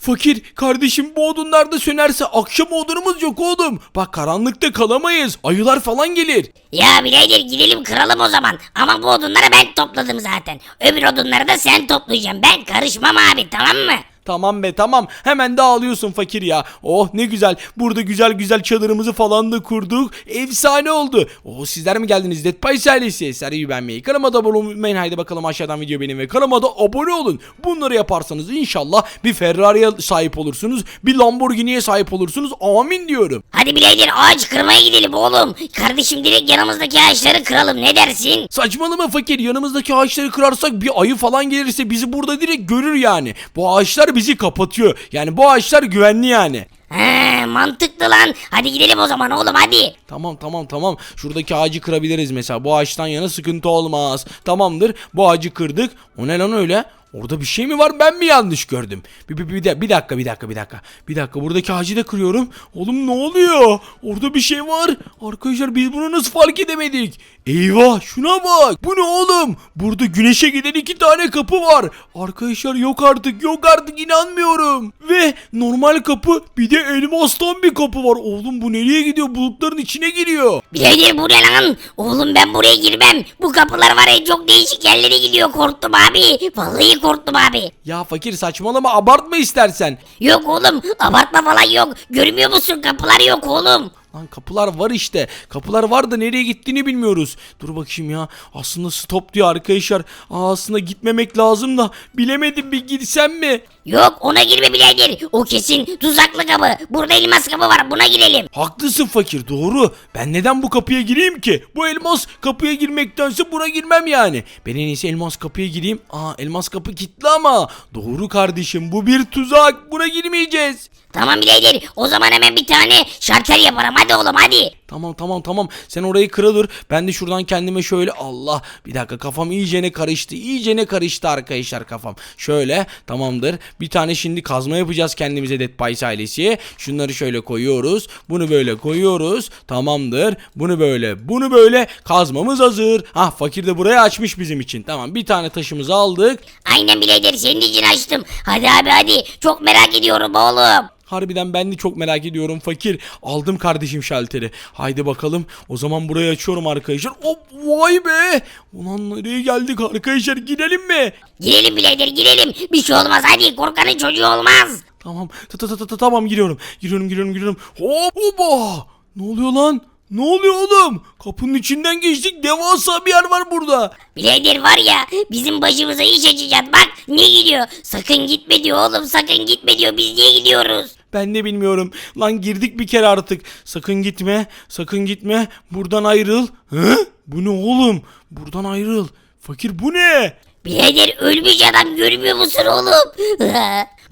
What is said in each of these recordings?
Fakir kardeşim bu odunlar da sönerse akşam odunumuz yok oğlum. Bak karanlıkta kalamayız. Ayılar falan gelir. Ya birader gidelim kıralım o zaman. Ama bu odunları ben topladım zaten. Öbür odunları da sen toplayacaksın. Ben karışmam abi tamam mı? Tamam be tamam hemen dağılıyorsun fakir ya. Oh ne güzel burada güzel güzel çadırımızı falan da kurduk. Efsane oldu. Oh sizler mi geldiniz Dead Pies ailesi? Seriyi beğenmeyi kanalıma da abone olmayı. Haydi bakalım aşağıdan video benim ve kanalıma da abone olun. Bunları yaparsanız inşallah bir Ferrari'ye sahip olursunuz. Bir Lamborghini'ye sahip olursunuz. Amin diyorum. Hadi birader ağaç kırmaya gidelim oğlum. Kardeşim direkt yanımızdaki ağaçları kıralım ne dersin? Saçmalama fakir yanımızdaki ağaçları kırarsak bir ayı falan gelirse bizi burada direkt görür yani. Bu ağaçlar bizi kapatıyor. Yani bu ağaçlar güvenli yani. He mantıklı lan. Hadi gidelim o zaman oğlum hadi. Tamam tamam tamam. Şuradaki ağacı kırabiliriz mesela. Bu ağaçtan yana sıkıntı olmaz. Tamamdır. Bu ağacı kırdık. O ne lan öyle? Orada bir şey mi var ben mi yanlış gördüm? Bir, bir, bir, bir dakika bir dakika bir dakika. Bir dakika buradaki ağacı da kırıyorum. Oğlum ne oluyor? Orada bir şey var. Arkadaşlar biz bunu nasıl fark edemedik? Eyvah şuna bak. Bu ne oğlum? Burada güneşe giden iki tane kapı var. Arkadaşlar yok artık yok artık inanmıyorum. Ve normal kapı bir de elmastan bir kapı var. Oğlum bu nereye gidiyor? Bulutların içine giriyor. Birader bu ne lan? Oğlum ben buraya girmem. Bu kapılar var ya çok değişik yerlere gidiyor korktum abi. Vallahi korktum abi. Ya fakir saçmalama abartma istersen. Yok oğlum abartma falan yok. Görmüyor musun kapılar yok oğlum. Lan kapılar var işte. Kapılar var da nereye gittiğini bilmiyoruz. Dur bakayım ya. Aslında stop diyor arkadaşlar. Aa, aslında gitmemek lazım da. Bilemedim bir gitsem mi? Yok ona girme birader. O kesin tuzaklı kapı. Burada elmas kapı var buna girelim. Haklısın fakir doğru. Ben neden bu kapıya gireyim ki? Bu elmas kapıya girmektense buna girmem yani. Ben en iyisi elmas kapıya gireyim. Aa elmas kapı kilitli ama. Doğru kardeşim bu bir tuzak. Buna girmeyeceğiz. Tamam birader o zaman hemen bir tane şartel yaparım hadi oğlum hadi. Tamam tamam tamam. Sen orayı kırılır. Ben de şuradan kendime şöyle Allah. Bir dakika kafam iyicene karıştı. İyicene karıştı arkadaşlar kafam. Şöyle tamamdır. Bir tane şimdi kazma yapacağız kendimize Dead Pies ailesi. Şunları şöyle koyuyoruz. Bunu böyle koyuyoruz. Tamamdır. Bunu böyle. Bunu böyle. Kazmamız hazır. Ah fakir de burayı açmış bizim için. Tamam bir tane taşımızı aldık. Aynen birader senin için açtım. Hadi abi hadi çok merak ediyorum oğlum. Harbiden ben de çok merak ediyorum fakir. Aldım kardeşim şalteri. Haydi bakalım. O zaman burayı açıyorum arkadaşlar. Hop vay be. Ulan nereye geldik arkadaşlar gidelim mi? Girelim birader girelim. Bir şey olmaz hadi korkanın çocuğu olmaz. Tamam. Ta ta ta ta ta tamam giriyorum. Giriyorum giriyorum giriyorum. Hop hopa. Ne oluyor lan? Ne oluyor oğlum? Kapının içinden geçtik. Devasa bir yer var burada. Birader var ya bizim başımıza iş açacak bak ne gidiyor. Sakın gitme diyor oğlum sakın gitme diyor biz niye gidiyoruz? Ben de bilmiyorum. Lan girdik bir kere artık. Sakın gitme. Sakın gitme. Buradan ayrıl. Hı? Bu ne oğlum? Buradan ayrıl. Fakir bu ne? Birader ölmüş adam görmüyor musun oğlum?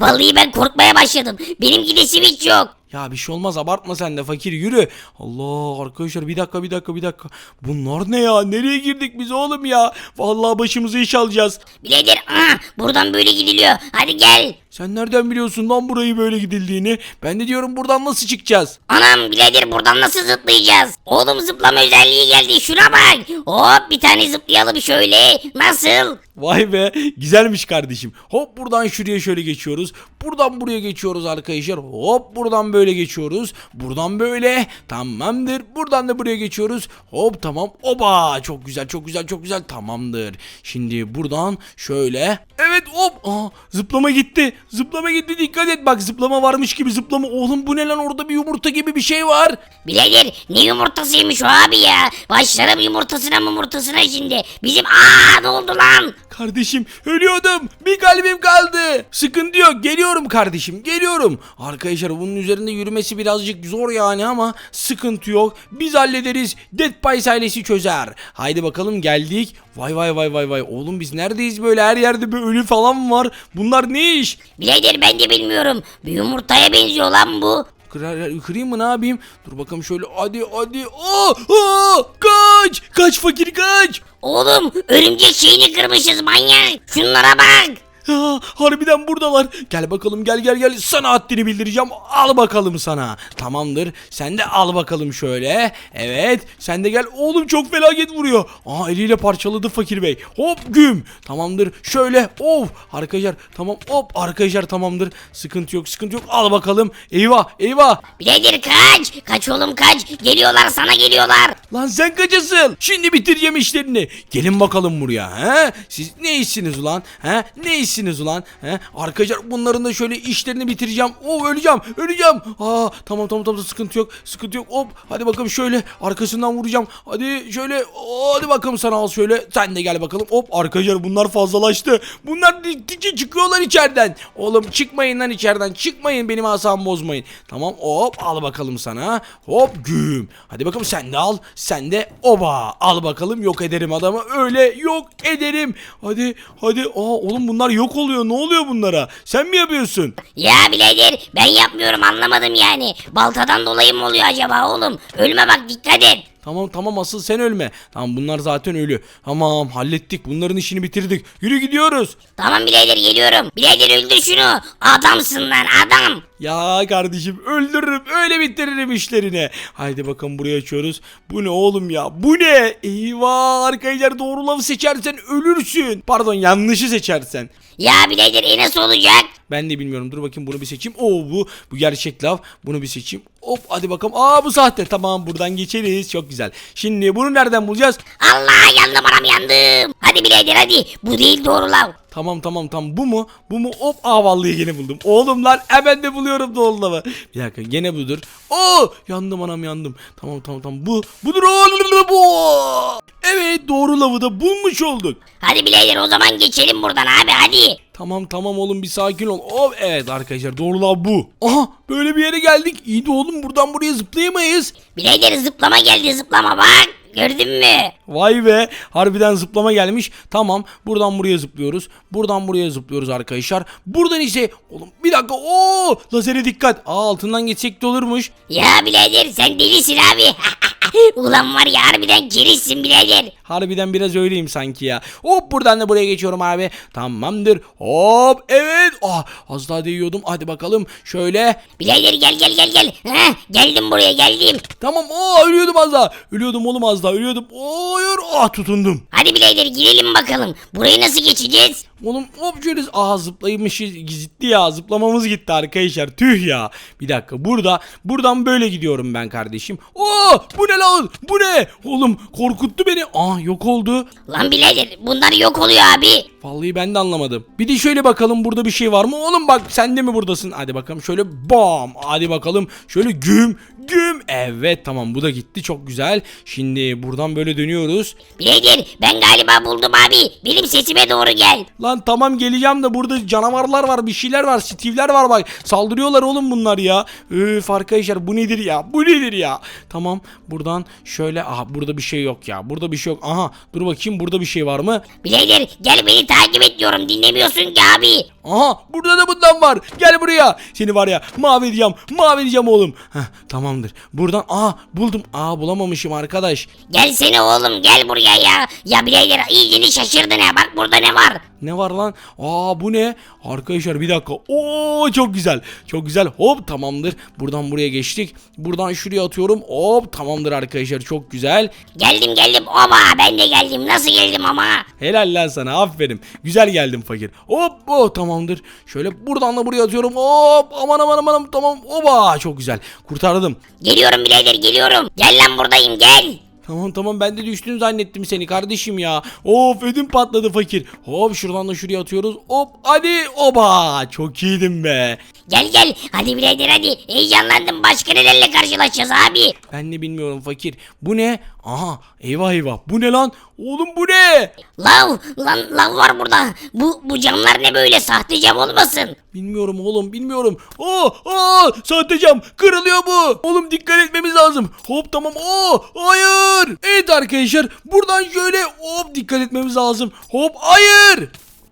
Vallahi ben korkmaya başladım. Benim gidesim hiç yok. Ya bir şey olmaz abartma sen de fakir yürü. Allah arkadaşlar bir dakika bir dakika bir dakika. Bunlar ne ya? Nereye girdik biz oğlum ya? Vallahi başımıza iş alacağız. Birader ah, buradan böyle gidiliyor. Hadi gel. Sen nereden biliyorsun lan burayı böyle gidildiğini? Ben de diyorum buradan nasıl çıkacağız? Anam birader buradan nasıl zıplayacağız? Oğlum zıplama özelliği geldi şuna bak. Hop bir tane zıplayalım şöyle. Nasıl? Vay be güzelmiş kardeşim. Hop buradan şuraya şöyle geçiyoruz. Buradan buraya geçiyoruz arkadaşlar. Hop buradan böyle geçiyoruz. Buradan böyle. Tamamdır. Buradan da buraya geçiyoruz. Hop tamam. Oba çok güzel çok güzel çok güzel. Tamamdır. Şimdi buradan şöyle. Evet hop. Aa, zıplama gitti. Zıplama gitti dikkat et. Bak zıplama varmış gibi zıplama. Oğlum bu ne lan orada bir yumurta gibi bir şey var. Birader ne yumurtasıymış o abi ya. Başlarım yumurtasına yumurtasına şimdi. Bizim aa ne oldu lan? Kardeşim ölüyordum. Bir kalbim kaldı. Sıkıntı yok. Geliyorum kardeşim. Geliyorum. Arkadaşlar bunun üzerinde yürümesi birazcık zor yani ama sıkıntı yok. Biz hallederiz. Dead Pies ailesi çözer. Haydi bakalım geldik. Vay vay vay vay vay. Oğlum biz neredeyiz böyle? Her yerde bir ölü falan var. Bunlar ne iş? Birader ben de bilmiyorum. Bir yumurtaya benziyor lan bu. Kırar, kırayım mı ne yapayım? Dur bakalım şöyle hadi hadi. Aa, aa, kaç! Kaç fakir kaç! Oğlum örümcek şeyini kırmışız manyak. Şunlara bak. Ha, harbiden buradalar. Gel bakalım gel gel gel. Sana haddini bildireceğim. Al bakalım sana. Tamamdır. Sen de al bakalım şöyle. Evet. Sen de gel. Oğlum çok felaket vuruyor. Aa eliyle parçaladı fakir bey. Hop güm. Tamamdır. Şöyle. Of. Arkadaşlar tamam. Hop arkadaşlar tamamdır. Sıkıntı yok sıkıntı yok. Al bakalım. Eyvah eyvah. Birader kaç. Kaç oğlum kaç. Geliyorlar sana geliyorlar. Lan sen kaçasın? Şimdi bitireceğim işlerini. Gelin bakalım buraya. He? Siz ne işsiniz ulan? He? Ne işsiniz ulan? He? Arkadaşlar bunların da şöyle işlerini bitireceğim. Oo öleceğim. Öleceğim. Aa tamam tamam tamam sıkıntı yok. Sıkıntı yok. Hop hadi bakalım şöyle arkasından vuracağım. Hadi şöyle hadi bakalım sana al şöyle. Sen de gel bakalım. Hop arkadaşlar bunlar fazlalaştı. Bunlar gittikçe çıkıyorlar içeriden. Oğlum çıkmayın lan içeriden. Çıkmayın benim asabımı bozmayın. Tamam hop al bakalım sana. Hop güm. Hadi bakalım sen de al. Sen de oba. Al bakalım yok ederim adamı. Öyle yok ederim. Hadi hadi. Aa oğlum bunlar yok oluyor. Ne oluyor bunlara? Sen mi yapıyorsun? Ya birader ben yapmıyorum anlamadım yani. Baltadan dolayı mı oluyor acaba oğlum? Ölme bak dikkat et. Tamam tamam asıl sen ölme. Tamam bunlar zaten ölü. Tamam hallettik. Bunların işini bitirdik. Yürü gidiyoruz. Tamam birader geliyorum. Birader öldür şunu. Adamsın lan adam. Ya kardeşim öldürürüm öyle bitiririm işlerini. Haydi bakın buraya açıyoruz. Bu ne oğlum ya bu ne? Eyvah arkadaşlar doğru lafı seçersen ölürsün. Pardon yanlışı seçersen. Ya birader e nasıl olacak? Ben de bilmiyorum. Dur bakayım bunu bir seçeyim. Oo bu bu gerçek laf. Bunu bir seçeyim. Hop hadi bakalım. Aa bu sahte. Tamam buradan geçeriz. Çok güzel. Şimdi bunu nereden bulacağız? Allah yandım anam yandım. Hadi birader hadi. Bu değil doğru lav. Tamam tamam tamam bu mu? Bu mu? Hop aa vallahi gene buldum. Oğlum lan hemen de buluyorum doğru lafı. Bir dakika gene budur. Oo yandım anam yandım. Tamam tamam tamam bu. Budur oğlum bu. Evet doğru lavı da bulmuş olduk. Hadi birader o zaman geçelim buradan abi hadi. Tamam tamam oğlum bir sakin ol. Hop evet arkadaşlar doğru lav bu. Aha böyle bir yere geldik. İyi de oğlum buradan buraya zıplayamayız. Birader zıplama geldi zıplama bak. Gördün mü? Vay be harbiden zıplama gelmiş. Tamam buradan buraya zıplıyoruz. Buradan buraya zıplıyoruz arkadaşlar. Buradan ise oğlum bir dakika o lazere dikkat. Aa altından geçsek de olurmuş. Ya birader sen delisin abi. Ulan var ya harbiden kerizsin birader. Harbiden biraz öyleyim sanki ya. Hop buradan da buraya geçiyorum abi. Tamamdır. Hop evet. Ah az daha değiyordum. Hadi bakalım şöyle. Birader gel gel gel gel. Heh, geldim buraya geldim. Tamam. Aa ölüyordum az daha. Ölüyordum oğlum az daha. Ölüyordum. Hayır. Ah tutundum. Hadi birader girelim bakalım. Burayı nasıl geçeceğiz? Oğlum hop şöyle aa zıplaymışız gitti ya zıplamamız gitti arkadaşlar tüh ya bir dakika burada buradan böyle gidiyorum ben kardeşim Oo bu ne lan bu ne oğlum korkuttu beni aa yok oldu Lan birader bunlar yok oluyor abi. Vallahi ben de anlamadım. Bir de şöyle bakalım burada bir şey var mı? Oğlum bak sen de mi buradasın? Hadi bakalım şöyle bam. Hadi bakalım şöyle güm güm. Evet tamam bu da gitti çok güzel. Şimdi buradan böyle dönüyoruz. Birader ben galiba buldum abi. Benim sesime doğru gel. Lan tamam geleceğim de burada canavarlar var bir şeyler var Steve'ler var bak. Saldırıyorlar oğlum bunlar ya. Öf arkadaşlar bu nedir ya? Bu nedir ya? Tamam buradan şöyle aha burada bir şey yok ya burada bir şey yok. Aha dur bakayım burada bir şey var mı? Birader gel beni takip et diyorum dinlemiyorsun ki abi. Aha burada da bundan var. Gel buraya. Seni var ya mahvedeceğim mahvedeceğim oğlum. Heh, tamamdır. Buradan aha buldum. Aa bulamamışım arkadaş. Gelsene oğlum gel buraya ya. Ya birader iyicini şaşırdın ha bak burada ne var. Ne var lan? Aa bu ne? Arkadaşlar bir dakika. Oo çok güzel. Çok güzel. Hop tamamdır. Buradan buraya geçtik. Buradan şuraya atıyorum. Hop tamamdır arkadaşlar. Çok güzel. Geldim geldim oba ben de geldim nasıl geldim ama. Helal lan sana. Aferin. Güzel geldin fakir. Hop oh tamamdır. Şöyle buradan da buraya atıyorum. Hop aman aman aman aman, tamam. Oba çok güzel. Kurtardım. Geliyorum birader geliyorum. Gel lan buradayım gel. Tamam tamam ben de düştün zannettim seni kardeşim ya. Of ödüm patladı fakir. Hop şuradan da şuraya atıyoruz. Hop hadi oba çok iyiydin be. Gel gel hadi birader hadi. Heyecanlandım başka nelerle karşılaşacağız abi. Ben de bilmiyorum fakir. Bu ne? Aha eyvah eyvah. Bu ne lan? Oğlum bu ne? Lav lan lav var burada. Bu bu camlar ne böyle sahte cam olmasın. Bilmiyorum oğlum bilmiyorum. Aa, aa, sahte cam kırılıyor bu. Oğlum dikkat etmemiz lazım. Hop tamam. Aa, hayır. Evet arkadaşlar buradan şöyle hop dikkat etmemiz lazım. Hop hayır.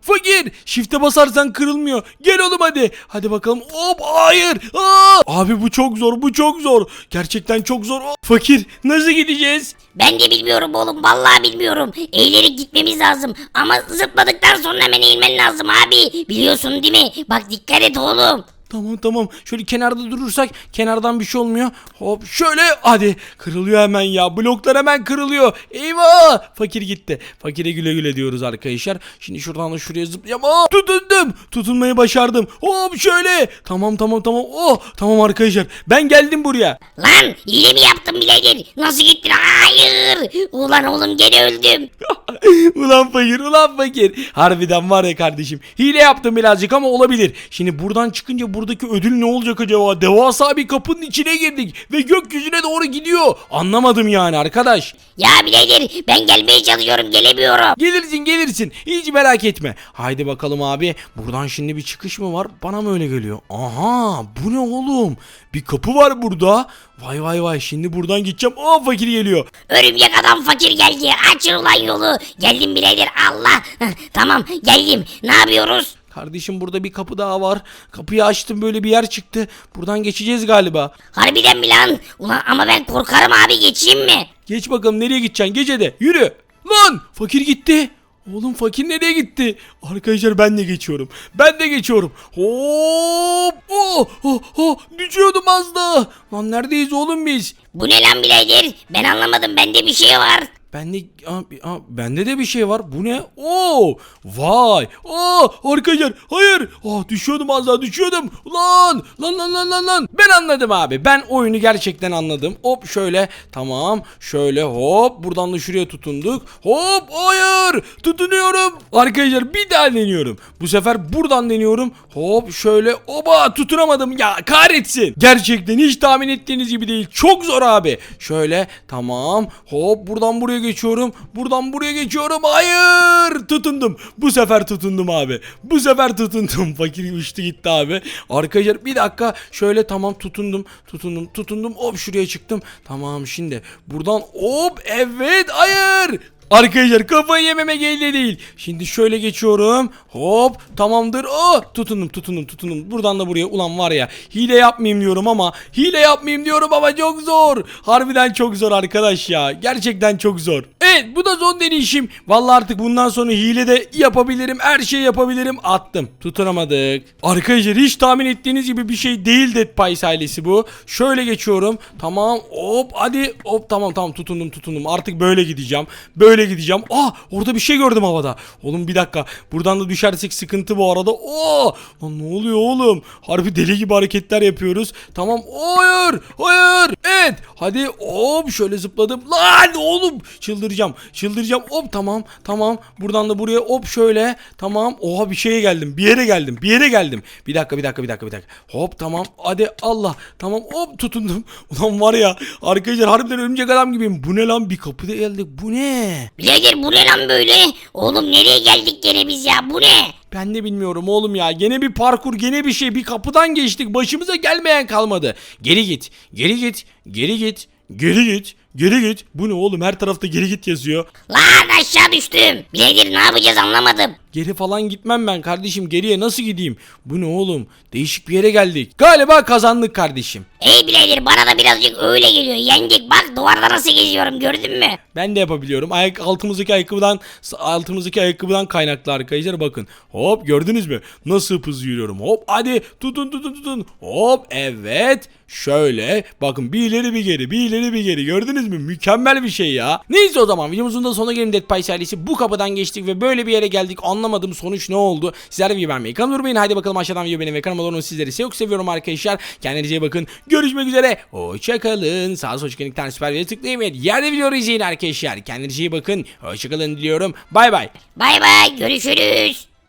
Fakir. Shift'e basarsan kırılmıyor. Gel oğlum hadi. Hadi bakalım. Hop hayır. Aa! Abi bu çok zor bu çok zor. Gerçekten çok zor. Fakir nasıl gideceğiz? Ben de bilmiyorum oğlum vallahi bilmiyorum. Eğilerek gitmemiz lazım. Ama zıpladıktan sonra hemen eğilmen lazım abi. Biliyorsun değil mi? Bak dikkat et oğlum. Tamam tamam. Şöyle kenarda durursak kenardan bir şey olmuyor. Hop şöyle hadi. Kırılıyor hemen ya. Bloklar hemen kırılıyor. Eyvah. Fakir gitti. Fakire güle güle diyoruz arkadaşlar. Şimdi şuradan da şuraya zıplayayım. Aa, tutundum. Tutunmayı başardım. Hop şöyle. Tamam tamam tamam. Oh tamam arkadaşlar. Ben geldim buraya. Lan hile mi yaptın birader? Nasıl gittin? Hayır. Ulan oğlum gene öldüm. ulan fakir ulan fakir. Harbiden var ya kardeşim. Hile yaptım birazcık ama olabilir. Şimdi buradan çıkınca buradaki ödül ne olacak acaba? Devasa bir kapının içine girdik. Ve gökyüzüne doğru gidiyor. Anlamadım yani arkadaş. Ya birader ben gelmeye çalışıyorum gelemiyorum. Gelirsin gelirsin. Hiç merak etme. Haydi bakalım abi. Buradan şimdi bir çıkış mı var? Bana mı öyle geliyor? Aha bu ne oğlum? Bir kapı var burada. Vay vay vay şimdi buradan gideceğim. Aa fakir geliyor. Örümcek adam fakir geldi. Açın ulan yolu. Geldim birader Allah. Tamam geldim. Ne yapıyoruz? Kardeşim burada bir kapı daha var. Kapıyı açtım böyle bir yer çıktı. Buradan geçeceğiz galiba. Harbiden mi lan? Ulan ama ben korkarım abi geçeyim mi? Geç bakalım nereye gideceksin gecede. Yürü. Lan fakir gitti. Oğlum fakir nereye gitti? Arkadaşlar ben de geçiyorum. Ben de geçiyorum. Hop! Oh, oh, oh. Düşüyordum az daha. Lan neredeyiz oğlum biz? Bu ne lan birader? Ben anlamadım bende bir şey var. Bende aa, aa, bende de bir şey var. Bu ne? Oo! Vay! Aa! Arkadaşlar hayır! Aa düşüyordum az daha düşüyordum. Lan! Lan lan lan lan lan. Ben anladım abi. Ben oyunu gerçekten anladım. Hop şöyle. Tamam. Şöyle hop buradan da şuraya tutunduk. Hop hayır! Tutunuyorum. Arkadaşlar bir daha deniyorum. Bu sefer buradan deniyorum. Hop şöyle. Oba tutunamadım. Ya kahretsin. Gerçekten hiç tahmin ettiğiniz gibi değil. Çok zor abi. Şöyle tamam. Hop buradan buraya geçiyorum. Buradan buraya geçiyorum. Hayır! Tutundum. Bu sefer tutundum abi. Bu sefer tutundum. Fakir uçtu gitti abi. Arkadaşlar bir dakika. Şöyle tamam tutundum. Tutundum. Tutundum. Hop şuraya çıktım. Tamam şimdi. Buradan hop evet. Hayır! Arkadaşlar kafayı yememe geldi değil. Şimdi şöyle geçiyorum. Hop tamamdır. Oh tutundum tutundum tutundum. Buradan da buraya ulan var ya hile yapmayayım diyorum ama hile yapmayayım diyorum ama çok zor. Harbiden çok zor arkadaş ya. Gerçekten çok zor. Evet bu da son deneyişim. Vallahi artık bundan sonra hile de yapabilirim. Her şeyi yapabilirim. Attım. Tutunamadık. Arkadaşlar hiç tahmin ettiğiniz gibi bir şey değil Dead Pies ailesi bu. Şöyle geçiyorum. Tamam. Hop hadi. Hop tamam tamam tutundum tutundum. Artık böyle gideceğim. Böyle gideceğim. Ah orada bir şey gördüm havada. Oğlum bir dakika. Buradan da düşersek sıkıntı bu arada. Oo! Lan ne oluyor oğlum? Harbi deli gibi hareketler yapıyoruz. Tamam. Hayır. Hayır. Evet. Hadi hop şöyle zıpladım. Lan oğlum çıldıracağım. Çıldıracağım. Hop tamam. Tamam. Buradan da buraya hop şöyle. Tamam. Oha bir şeye geldim. Bir yere geldim. Bir yere geldim. Bir dakika bir dakika bir dakika bir dakika. Hop tamam. Hadi Allah. Tamam hop tutundum. Ulan var ya arkadaşlar harbiden örümcek adam gibiyim. Bu ne lan bir kapıda geldik. Bu ne? Birader bu ne lan böyle? Oğlum nereye geldik gene biz ya bu ne? Ben de bilmiyorum oğlum ya. Gene bir parkur, gene bir şey. Bir kapıdan geçtik. Başımıza gelmeyen kalmadı. Geri git. Geri git. Geri git. Geri git. Geri git. Bu ne oğlum? Her tarafta geri git yazıyor. Lan aşağı düştüm. Birader ne yapacağız anlamadım. Geri falan gitmem ben kardeşim. Geriye nasıl gideyim? Bu ne oğlum? Değişik bir yere geldik. Galiba kazandık kardeşim. Ey birader bana da birazcık öyle geliyor. Yendik bak duvarda nasıl geziyorum gördün mü? Ben de yapabiliyorum. Ayak altımızdaki ayakkabıdan altımızdaki ayakkabıdan kaynaklı arkadaşlar bakın. Hop gördünüz mü? Nasıl hızlı yürüyorum. Hop hadi tutun tutun tutun. Hop evet. Şöyle bakın bir ileri bir geri bir ileri bir geri gördünüz mü? Mükemmel bir şey ya. Neyse o zaman videomuzun da sonuna gelin Dead Pies ailesi. Bu kapıdan geçtik ve böyle bir yere geldik. Anlamadım sonuç ne oldu? Sizler de video beğenmeyi kanalıma durmayın. Haydi bakalım aşağıdan video beğenin ve kanalıma abone olun. Sizleri çok seviyorum arkadaşlar. Kendinize iyi bakın. Görüşmek üzere. Hoşçakalın. Sağ sol çıkan süper videoya tıklayın ve yerde video izleyin arkadaşlar. Kendinize iyi bakın. Hoşçakalın diliyorum. Bay bay. Bay bay görüşürüz.